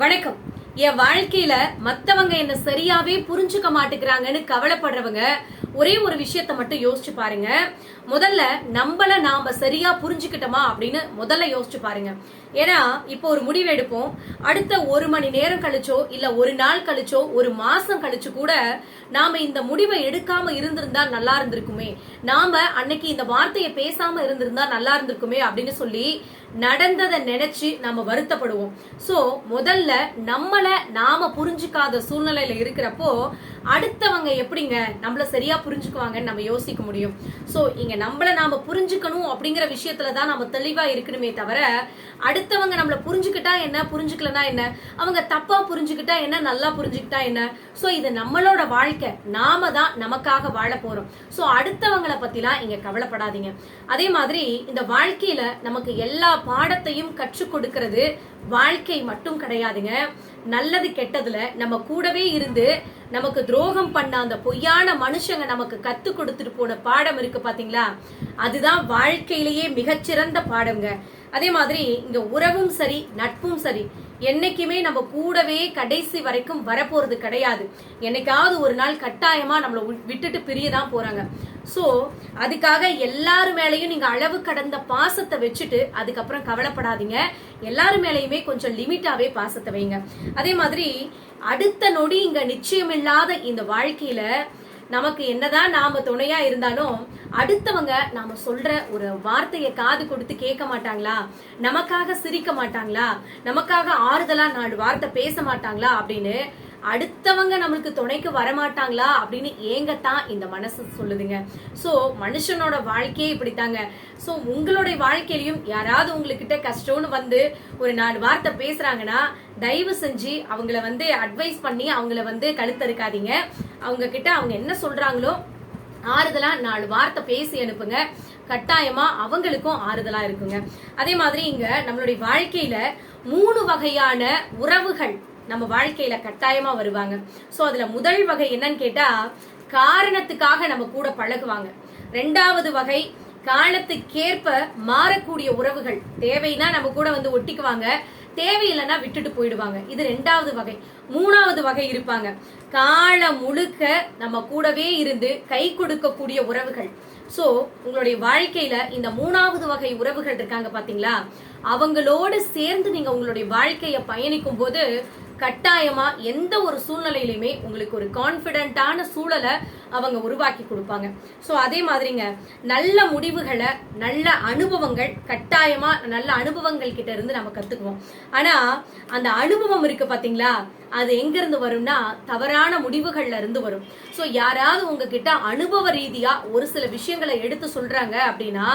வணக்கம். என் வாழ்க்கையில மத்தவங்க என்ன சரியாவே புரிஞ்சுக்க மாட்டேங்கிறாங்கன்னு கவலைப்படுறவங்க ஒரே ஒரு விஷயத்த மட்டும் யோசிச்சு பாருங்க. முதல்ல நம்மள நாம சரியா புரிஞ்சுக்கிட்டோமா அப்படின்னு முதல்ல யோசிச்சு பாருங்க. ஏன்னா இப்போ ஒரு முடிவு எடுப்போம். அடுத்த ஒரு மணி நேரம் கழிச்சோ இல்ல ஒரு நாள் கழிச்சோ ஒரு மாசம் கழிச்சு கூட நாம இந்த முடிவை எடுக்காம இருந்திருந்தா நல்லா இருந்திருக்குமே. நாம அன்னைக்கு இந்த வார்த்தையை பேசாம இருந்திருந்தா நல்லா இருந்திருக்குமே அப்படின்னு சொல்லி நடந்ததை நினைச்சு நம்ம வருத்தப்படுவோம். ஸோ முதல்ல நம்மளை நாம புரிஞ்சுக்காத சூழ்நிலையில இருக்கிறப்போ அடுத்தவங்க எப்படிங்க நம்மள சரியா புரிஞ்சுக்குவாங்கன்னு நம்ம யோசிக்க முடியும். சோ இங்க நம்மள நாம புரிஞ்சுக்கணும் அப்படிங்கிற விஷயத்துல தான் நம்ம தெளிவா இருக்கணுமே தவிர அடுத்தவங்க நம்மள புரிஞ்சுக்கிட்டா என்ன புரிஞ்சுக்கலனா என்ன அவங்க தப்பா புரிஞ்சுக்கிட்டா என்ன நல்லா புரிஞ்சுக்கிட்டா என்ன? சோ இது நம்மளோட வாழ்க்கை. நாம தான் நமக்காக வாழ போறோம். சோ அடுத்தவங்களை பத்திலாம் இங்க கவலைப்படாதீங்க. அதே மாதிரி இந்த வாழ்க்கையில நமக்கு எல்லா பாடத்தையும் கற்றுக் கொடுக்கிறது வாழ்க்கை மட்டும் கிடையாதுங்க. நல்லது கெட்டதுல நம்ம கூடவே இருந்து நமக்கு துரோகம் பண்ண அந்த பொய்யான மனுஷங்க நமக்கு கத்து கொடுத்துட்டு போன பாடம் இருக்கு பாத்தீங்களா? அதுதான் வாழ்க்கையிலேயே மிகச்சிறந்த பாடம்ங்க அதே மாதிரி இங்க உறவும் சரி நட்பும் சரி என்னைக்குமே நம்ம கூடவே கடைசி வரைக்கும் வரப்போறது கிடையாது. என்னைக்காவது ஒரு நாள் கட்டாயமா நம்மள விட்டுட்டு பிரியதான் போறாங்க. சோ அதுக்காக எல்லாரு மேலையும் நீங்க அளவு கடந்த பாசத்தை வச்சுட்டு அதுக்கப்புறம் கவலைப்படாதீங்க. எல்லாரு மேலையுமே கொஞ்சம் லிமிட்டாவே பாசத்தை வைங்க. அதே மாதிரி அடுத்த நொடி இங்க நிச்சயமில்லாத இந்த வாழ்க்கையில நமக்கு என்னதான் நாம துணையா இருந்தாலும் அடுத்தவங்க நாம சொல்ற ஒரு வார்த்தையை காது கொடுத்து கேட்க மாட்டாங்களா? நமக்காக சிரிக்க மாட்டாங்களா? நமக்காக ஆறுதலா நாலு வார்த்தை பேச மாட்டாங்களா? அப்படின்னு அடுத்தவங்க நம்மளுக்கு துணைக்கு வரமாட்டாங்களா அப்படின்னு ஏங்கத்தான் இந்த மனசு சொல்லுதுங்க. ஸோ மனுஷனோட வாழ்க்கையே இப்படித்தாங்க. ஸோ உங்களுடைய வாழ்க்கையிலையும் யாராவது உங்ககிட்ட கஷ்டம்னு வந்து ஒரு நாலு வார்த்தை பேசுறாங்கன்னா தயவு செஞ்சு அவங்கள வந்து அட்வைஸ் பண்ணி அவங்கள வந்து கழுத்தறுக்காதீங்க. அவங்க கிட்ட அவங்க என்ன சொல்றாங்களோ ஆறுதலா நாலு வார்த்தை பேசி அனுப்புங்க. கட்டாயமா அவங்களுக்கும் ஆறுதலா இருக்குங்க. அதே மாதிரி இங்க நம்மளுடைய வாழ்க்கையில மூணு வகையான உறவுகள் நம்ம வாழ்க்கையில கட்டாயமா வருவாங்க. சோ அதுல முதல் வகை என்னன்னு கேட்டா காரணத்துக்காக நம்ம கூட பழகுவாங்க. ரெண்டாவது வகை காலத்துக்கேற்ப மாறக்கூடிய உறவுகள். தேவைன்னா நம்ம கூட வந்து ஒட்டிக்குவாங்க. தேவையில்லைன்னா விட்டுட்டு போயிடுவாங்க. இது ரெண்டாவது வகை. மூணாவது வகை இருப்பாங்க. காலம் முழுக்க நம்ம கூடவே இருந்து கை கொடுக்கக்கூடிய உறவுகள். சோ உங்களுடைய வாழ்க்கையில இந்த மூணாவது வகை உறவுகள் இருக்காங்க பாத்தீங்களா? அவங்களோடு சேர்ந்து நீங்க உங்களுடைய வாழ்க்கையை பயணிக்கும் போது கட்டாயமா எந்த ஒரு சூழ்நிலையிலுமே உங்களுக்கு ஒரு கான்பிடண்டான சூழலை அவங்க உருவாக்கி கொடுப்பாங்க. சோ அதே மாதிரிங்க நல்ல முடிவுகளை நல்ல அனுபவங்கள் கட்டாயமா நல்ல அனுபவங்கள் கிட்ட இருந்து நம்ம கத்துக்குவோம். ஆனா அந்த அனுபவம் இருக்கு பாத்தீங்களா? அது எங்க இருந்து வரும்னா தவறான முடிவுகள்ல இருந்து வரும். சோ யாராவது உங்ககிட்ட அனுபவ ரீதியா ஒரு சில விஷயங்களை எடுத்து சொல்றாங்க அப்படின்னா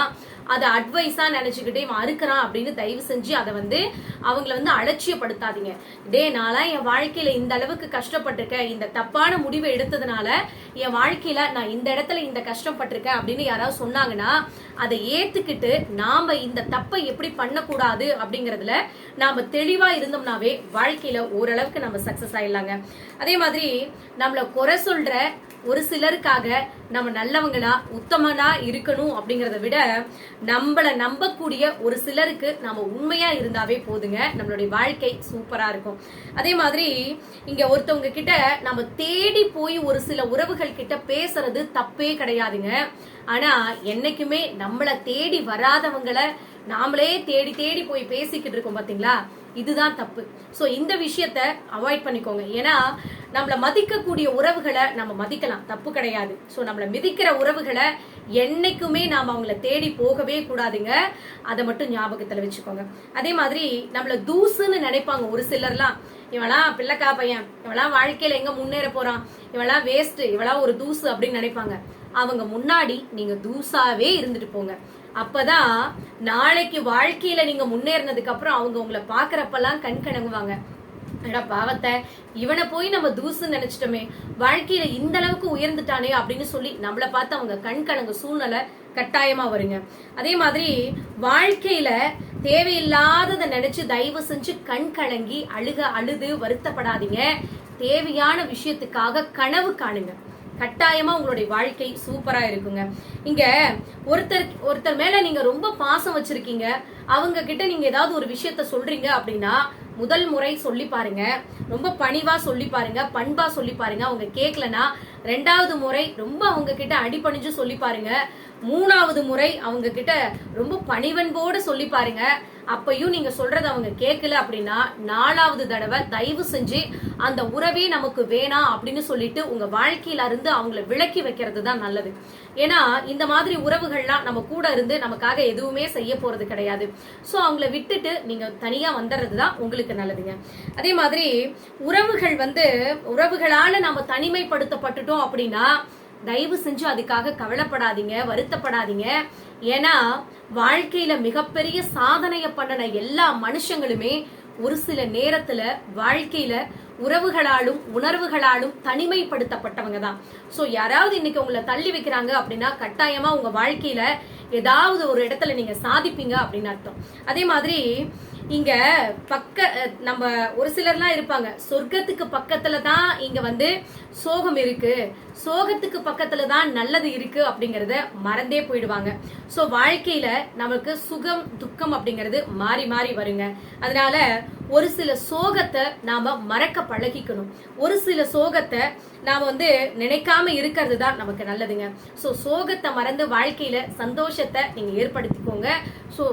அதை அட்வைஸா நினைச்சுக்கிட்டே இவன் அறுக்கிறான் அப்படின்னு தயவு செஞ்சு அதை வந்து அவங்கள வந்து அலட்சியப்படுத்தாதீங்க. டே நாளா என் வாழ்க்கையில இந்த அளவுக்கு கஷ்டப்பட்டிருக்கேன். இந்த தப்பான முடிவை எடுத்ததுனால என் வாழ்க்கையில நான் இந்த இடத்துல இந்த கஷ்டப்பட்டிருக்கேன் அப்படின்னு யாராவது சொன்னாங்கன்னா அதை ஏத்துக்கிட்டு நாம இந்த தப்பை எப்படி பண்ணக்கூடாது அப்படிங்கறதுல நாம தெளிவா இருந்தோம்னாவே வாழ்க்கையில ஓரளவுக்கு நம்ம சக்சஸ் ஆயிடலாங்க. அதே மாதிரி நம்மள குறை சொல்ற ஒரு சிலருக்காக நம்ம நல்லவங்களா உத்தமனா இருக்கணும் அப்படிங்கறத விட நம்மளை நம்பக்கூடிய ஒரு சிலருக்கு நம்ம உண்மையா இருந்தாவே போதுங்க. நம்மளுடைய வாழ்க்கை சூப்பரா இருக்கும். அதே மாதிரி இங்க ஒருத்தவங்க கிட்ட நம்ம தேடி போய் ஒரு சில உறவுகள் கிட்ட பேசுறது தப்பே கிடையாதுங்க. ஆனா என்னைக்குமே நம்மளை தேடி வராதவங்கள நாமளே தேடி தேடி போய் பேசிக்கிட்டு இருக்கோம் பாத்தீங்களா? இதுதான் தப்பு. ஸோ இந்த விஷயத்த அவாய்ட் பண்ணிக்கோங்க. ஏன்னா நம்மளை மதிக்கக்கூடிய உறவுகளை நம்ம மதிக்கலாம். தப்பு கிடையாது. ஸோ நம்மளை மிதிக்கிற உறவுகளை என்னைக்குமே நாம் அவங்கள தேடி போகவே கூடாதுங்க. அதை மட்டும் ஞாபகத்தில் வச்சுக்கோங்க. அதே மாதிரி நம்மளை தூசுன்னு நினைப்பாங்க ஒரு சிலர்லாம். இவெல்லாம் பிள்ளைக்கா பையன். இவெல்லாம் வாழ்க்கையில எங்க முன்னேற போறான்? இவெல்லாம் வேஸ்ட் இவெல்லாம் ஒரு தூசு அப்படின்னு நினைப்பாங்க. அவங்க முன்னாடி நீங்க தூசாவே இருந்துட்டு போங்க. அப்பதான் நாளைக்கு வாழ்க்கையில நீங்க முன்னேறினதுக்கு அப்புறம் அவங்க உங்களை பாக்குறப்பெல்லாம் கண் கணங்குவாங்க அடா பாவத்தை. இவனை போய் நம்ம தூசு நினைச்சிட்டோமே. வாழ்க்கையில இந்த அளவுக்கு உயர்ந்துட்டானே அப்படின்னு சொல்லி நம்மள பார்த்து அவங்க கண் கணங்க சூழ்நிலை கட்டாயமா வருங்க. அதே மாதிரி வாழ்க்கையில தேவையில்லாததை நினைச்சு தயவு செஞ்சு கண் கலங்கி அழுக அழுது வருத்தப்படாதீங்க. தேவையான விஷயத்துக்காக கனவு காணுங்க. கட்டாயமா உங்களுடைய வாழ்க்கை சூப்பரா இருக்குங்க. இங்க ஒருத்தர் ஒருத்தர் மேல நீங்க ரொம்ப பாசம் வச்சிருக்கீங்க. அவங்க கிட்ட நீங்க ஏதாவது ஒரு விஷயத்த சொல்றீங்க அப்படின்னா முதல் முறை சொல்லி பாருங்க. ரொம்ப பணிவா சொல்லி பாருங்க பண்பா சொல்லி பாருங்க. அவங்க கேட்கலன்னா ரெண்டாவது முறை ரொம்ப அவங்க கிட்ட அடிபணிஞ்சு சொல்லி பாருங்க. மூணாவது முறை அவங்க கிட்ட ரொம்ப பணிவன்போடு சொல்லி பாருங்க. அப்பையும் நீங்க சொல்றத அவங்க கேட்கல அப்படின்னா நாலாவது தடவை தயவு செஞ்சு அந்த உறவே நமக்கு வேணாம் அப்படின்னு சொல்லிட்டு உங்க வாழ்க்கையில இருந்து அவங்கள விளக்கி வைக்கிறது தான் நல்லது. ஏன்னா இந்த மாதிரி உறவுகள்லாம் நம்ம கூட இருந்து நமக்காக எதுவுமே செய்ய போறது கிடையாது. ஸோ அவங்கள விட்டுட்டு நீங்க தனியா வந்துடுறது தான் உங்களுக்கு நல்லதுங்க. அதே மாதிரி உறவுகள் வந்து உறவுகளால நம்ம தனிமைப்படுத்தப்பட்டுட்டோம் அப்படின்னா தயவு செஞ்சு அதுக்காக கவலைப்படாதீங்க வருத்தப்படாதீங்க. ஏன்னா வாழ்க்கையில மிகப்பெரிய சாதனைய பண்ணின எல்லா மனுஷங்களுமே ஒரு சில நேரத்துல வாழ்க்கையில உறவுகளாலும் உணர்வுகளாலும் தனிமைப்படுத்தப்பட்டவங்க தான். சோ யாராவது இன்னைக்கு உங்களை தள்ளி வைக்கிறாங்க அப்படின்னா கட்டாயமா உங்க வாழ்க்கையில ஏதாவது ஒரு இடத்துல நீங்க சாதிப்பீங்க அப்படின்னு அர்த்தம். அதே மாதிரி இங்க பக்க நம்ம ஒரு சிலர்லாம் இருப்பாங்க. சொர்க்கத்துக்கு பக்கத்துல தான் இங்க வந்து சோகம் இருக்கு. சோகத்துக்கு பக்கத்துல தான் நல்லது இருக்கு அப்படிங்கறத மறந்தே போயிடுவாங்க. சோ வாழ்க்கையில நமக்கு சுகம் துக்கம் அப்படிங்கறது மாறி மாறி வருங்க. அதனால ஒரு சில சோகத்தை நாம மறக்க பழகிக்கணும். ஒரு சில சோகத்தை நாம வந்து நினைக்காம இருக்கிறது தான் நமக்கு நல்லதுங்க. சோ சோகத்தை மறந்து வாழ்க்கையில சந்தோஷத்தை நீங்க ஏற்படுத்திக்கோங்க. சோ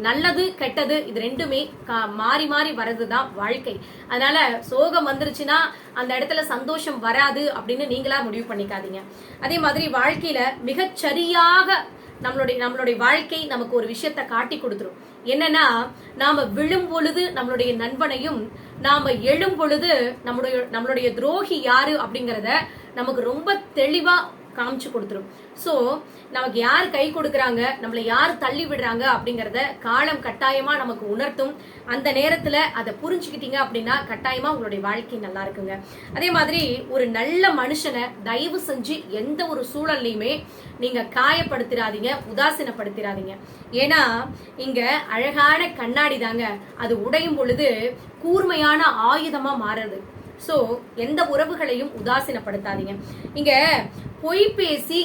நல்லது கெட்டது இது ரெண்டுமே கா- மாறி மாறி வர்றதுதான் வாழ்க்கை. அதனால சோகம் வந்துருச்சுன்னா அந்த இடத்துல சந்தோஷம் வராது அப்படின்னு நீங்களா முடிவு பண்ணிக்காதீங்க. அதே மாதிரி வாழ்க்கையில மிகச்சரியாக நம்மளுடைய நம்மளுடைய வாழ்க்கை நமக்கு ஒரு விஷயத்த காட்டி கொடுத்துரும். என்னன்னா நாம விழும் பொழுது நம்மளுடைய நண்பனையும் நாம எழும் பொழுது நம்மளுடைய நம்மளுடைய துரோகி யாரு அப்படிங்கறத நமக்கு ரொம்ப தெளிவா காமிச்சு கொடுத்துரும். ஸோ நமக்கு யார் கை கொடுக்குறாங்க நம்மளை யார் தள்ளி விடுறாங்க அப்படிங்கிறத காலம் கட்டாயமாக நமக்கு உணர்த்தும். அந்த நேரத்தில் அதை புரிஞ்சுக்கிட்டீங்க அப்படின்னா கட்டாயமாக உங்களுடைய வாழ்க்கை நல்லா இருக்குங்க. அதே மாதிரி ஒரு நல்ல மனுஷனை தயவு செஞ்சு எந்த ஒரு சூழல்லையுமே நீங்கள் காயப்படுத்திடாதீங்க உதாசீனப்படுத்திடாதீங்க ஏன்னா இங்கே அழகான கண்ணாடி தாங்க. அது உடையும் பொழுது கூர்மையான ஆயுதமாக மாறுது ஸோ எந்த உறவுகளையும் உதாசீனப்படுத்தாதீங்க. இங்க பொய் பேசி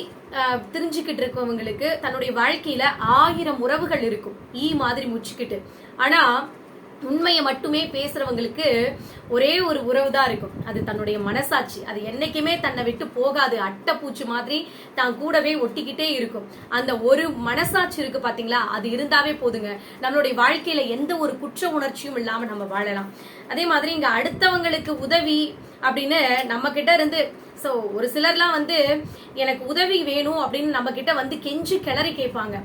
தெரிஞ்சுக்கிட்டு இருக்கவங்களுக்கு தன்னுடைய வாழ்க்கையில ஆயிரம் உறவுகள் இருக்கும். ஈ மாதிரி முச்சுக்கிட்டு. ஆனா உண்மையை மட்டுமே பேசுறவங்களுக்கு ஒரே ஒரு உறவு தான் இருக்கும். அது தன்னுடைய மனசாட்சி. அது என்னைக்குமே தன்னை விட்டு போகாது. அட்டைப்பூச்சி மாதிரி தான் கூடவே ஒட்டிக்கிட்டே இருக்கும். அந்த ஒரு மனசாட்சி இருக்கு பாத்தீங்களா? அது இருந்தாவே போதுங்க. நம்மளுடைய வாழ்க்கையில எந்த ஒரு குற்ற உணர்ச்சியும் இல்லாம நம்ம வாழலாம். அதே மாதிரி இங்க அடுத்தவங்களுக்கு உதவி அப்படின்னு நம்ம கிட்ட இருந்து ஸோ ஒரு சிலர்லாம் வந்து எனக்கு உதவி வேணும் அப்படின்னு நம்ம கிட்ட வந்து கெஞ்சி கிளறி கேட்பாங்க.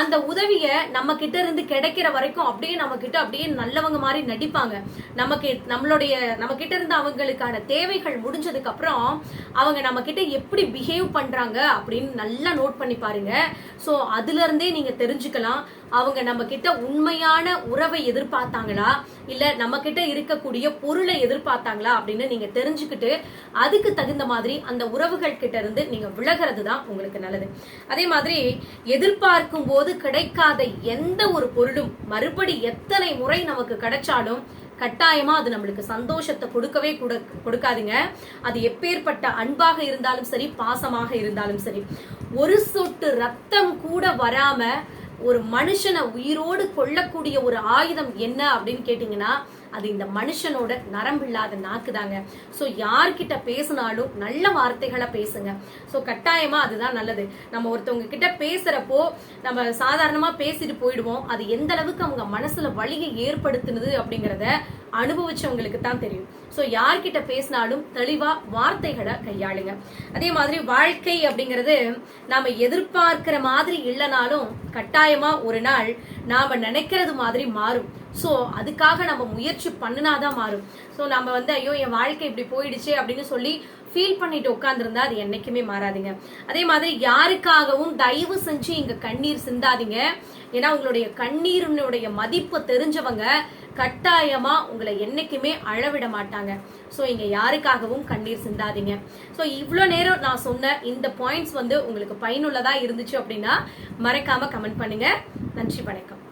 அந்த உதவிய நம்ம கிட்ட இருந்து கிடைக்கிற வரைக்கும் அப்படியே நம்ம கிட்ட அப்படியே நல்லவங்க மாதிரி நடிப்பாங்க. நமக்கு நம்மளுடைய நம்ம கிட்ட இருந்து அவங்களுக்கான தேவைகள் முடிஞ்சதுக்கு அப்புறம் அவங்க நம்ம கிட்ட எப்படி பிஹேவ் பண்றாங்க அப்படின்னு நல்லா நோட் பண்ணி பாருங்க. ஸோ அதுல இருந்தே நீங்க தெரிஞ்சுக்கலாம். அவங்க நம்ம கிட்ட உண்மையான உறவை எதிர்பார்த்தாங்களா? இல்ல நம்ம கிட்ட இருக்கக்கூடிய பொருளை எதிர்பார்த்தாங்களா? அப்படின்னு நீங்க தெரிஞ்சுக்கிட்டு அதுக்கு தகுந்த மாதிரி அந்த உறவுகள் கிட்ட இருந்து நீங்க விலகிறது தான் உங்களுக்கு நல்லது. அதே மாதிரி எதிர்பார்க்கும் போது கிடைக்காத எந்த ஒரு பொருளும் மறுபடி எத்தனை முறை நமக்கு கிடைச்சாலும் கட்டாயமா அது நம்மளுக்கு சந்தோஷத்தை கொடுக்கவே கூட- கொடுக்காதுங்க. அது எப்பேற்பட்ட அன்பாக இருந்தாலும் சரி பாசமாக இருந்தாலும் சரி. ஒரு சொட்டு ரத்தம் கூட வராம ஒரு மனுஷனை உயிரோடு கொல்லக்கூடிய ஒரு ஆயுதம் என்ன அப்படின்னு கேட்டீங்கன்னா அது இந்த மனுஷனோட நரம்பில்லாத நாக்கு தாங்க ஸோ யார்கிட்ட பேசினாலும் நல்ல வார்த்தைகளை பேசுங்க. ஸோ கட்டாயமாக அதுதான் நல்லது. நம்ம ஒருத்தவங்க கிட்ட பேசுகிறப்போ நம்ம சாதாரணமாக பேசிட்டு போயிடுவோம். அது எந்த அளவுக்கு அவங்க மனசில் வழியை ஏற்படுத்துனது அப்படிங்கிறத அனுபவிச்சவங்களுக்கு தான் தெரியும். ஸோ யார்கிட்ட பேசினாலும் தெளிவா வார்த்தைகளை கையாளுங்க. அதே மாதிரி வாழ்க்கை அப்படிங்கிறது நாம எதிர்பார்க்கிற மாதிரி இல்லைனாலும் கட்டாயமா ஒரு நாள் நாம நினைக்கிறது மாதிரி மாறும். ஸோ அதுக்காக நம்ம முயற்சி பண்ணினாதான் மாறும். ஸோ நம்ம வந்து ஐயோ என் வாழ்க்கை இப்படி போயிடுச்சு அப்படின்னு சொல்லி ஃபீல் பண்ணிட்டு உட்காந்துருந்தா அது என்னைக்குமே மாறாதுங்க. அதே மாதிரி யாருக்காகவும் தயவு செஞ்சு இங்க கண்ணீர் சிந்தாதீங்க. ஏன்னா உங்களுடைய கண்ணீருனுடைய மதிப்பு தெரிஞ்சவங்க கட்டாயமா உங்களை என்னைக்குமே அழவிட மாட்டாங்க. ஸோ இங்க யாருக்காகவும் கண்ணீர் சிந்தாதீங்க. ஸோ இவ்வளோ நேரம் நான் சொன்ன இந்த பாயிண்ட்ஸ் வந்து உங்களுக்கு பயனுள்ளதா இருந்துச்சு அப்படின்னா மறக்காம கமெண்ட் பண்ணுங்க. நன்றி வணக்கம்.